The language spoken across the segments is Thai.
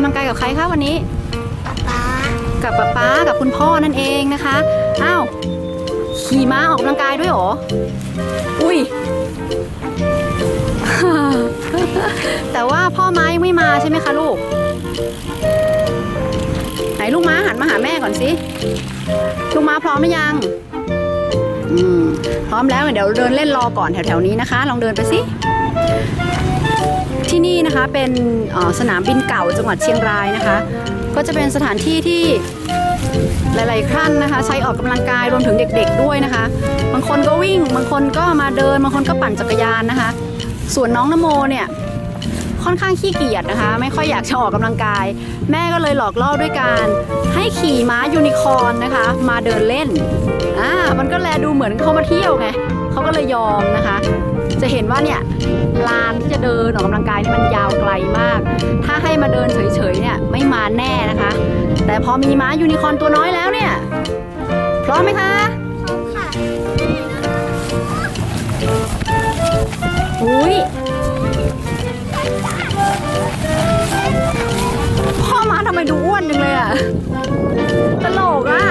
กับใครคะวันนี้ป๊ากับป๊าป๊ากับคุณพ่อนั่นเองนะคะอ้าวขี่ม้าออกกำลังกายด้วยเหรออุ้ยแต่ว่าพ่อม้ายังไม่มาใช่ไหมคะลูก ไหนลูกม้าหันมาหาแม่ก่อนสิลูกม้าพร้อมหรือยังอืมพร้อมแล้วเดี๋ยวเดินเล่นรอก่อนแถวๆนี้นะคะ ลองเดินไปสิที่ นะคะเป็นสนามบินเก่าจังหวัดเชียงรายนะคะ ก็จะเป็นสถานที่ที่หลายๆท่านนะคะ ใช้ออกกำลังกายรวมถึงเด็กๆด้วยนะคะ บางคนก็วิ่ง บางคนก็มาเดิน บางคนก็ปั่นจักรยานนะคะ ส่วนน้องนโมเนี่ยค่อนข้างขี้เกียจนะคะ ไม่ค่อยอยากจะออกกำลังกาย แม่ก็เลยหลอกล่อด้วยการให้ขี่ม้ายูนิคอร์นนะคะ มาเดินเล่นอ่ามันก็แลดูเหมือนเขามาเที่ยวไงเขาก็เลยยอมนะคะ จะเห็นว่าเนี่ยลานที่จะเดินออกกำลังกายนี่มันยาวไกลมาก ถ้าให้มาเดินเฉยๆเนี่ยไม่มาแน่นะคะ แต่พอมีม้ายูนิคอร์นตัวน้อยแล้วเนี่ยพร้อมไหมคะค่ะอุ้ยพ่อม้าทำไมดูอ้วนจังเลยอะตลกอะ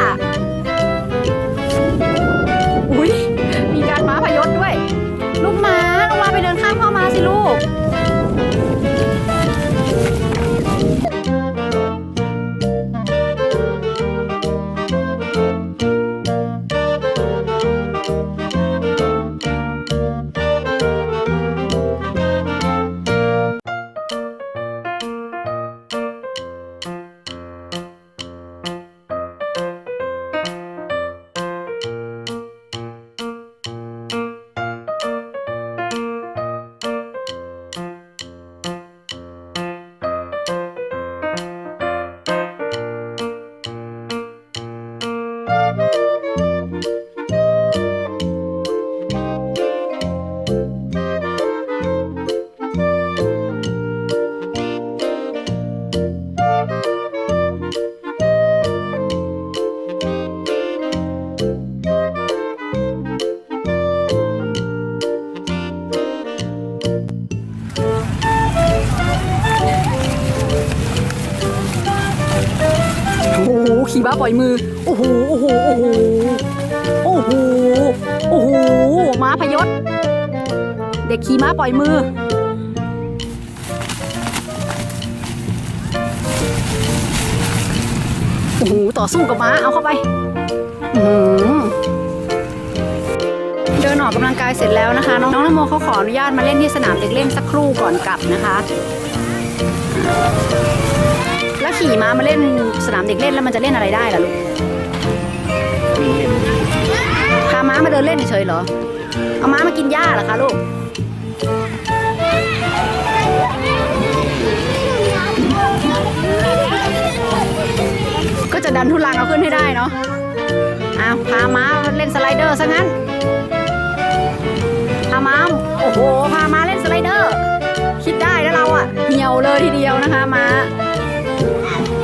ขี่ม้าปล่อยมือ โอ้โห โอ้โห โอ้โห โอ้โห โอ้โห ม้าพยศ เด็กขี่ม้าปล่อยมือ โอ้โห ต่อสู้กับม้า เอาเข้าไปอื้อหือเดินออกกำลังกายเสร็จแล้วนะคะน้องน้องนโมเขาขออนุญาตมาเล่นที่สนามเด็กเล่นสักครู่ก่อนกลับนะคะ ขี่ม้ามาเล่นสนามเด็กเล่นแล้วมันจะเล่นอะไรได้ล่ะลูกพาม้ามาเดินเล่นเฉยเหรอ เอาม้ามากินหญ้าเหรอคะลูก ก็จะดันทุลังเอาขึ้นให้ได้เนาะอ้าวพาม้าเล่นสไลเดอร์ซะงั้น พาม้า โอ้โห พาม้าเล่นสไลเดอร์ คิดได้แล้วเราอะเหี่ยวเลยทีเดียวนะคะม้า Música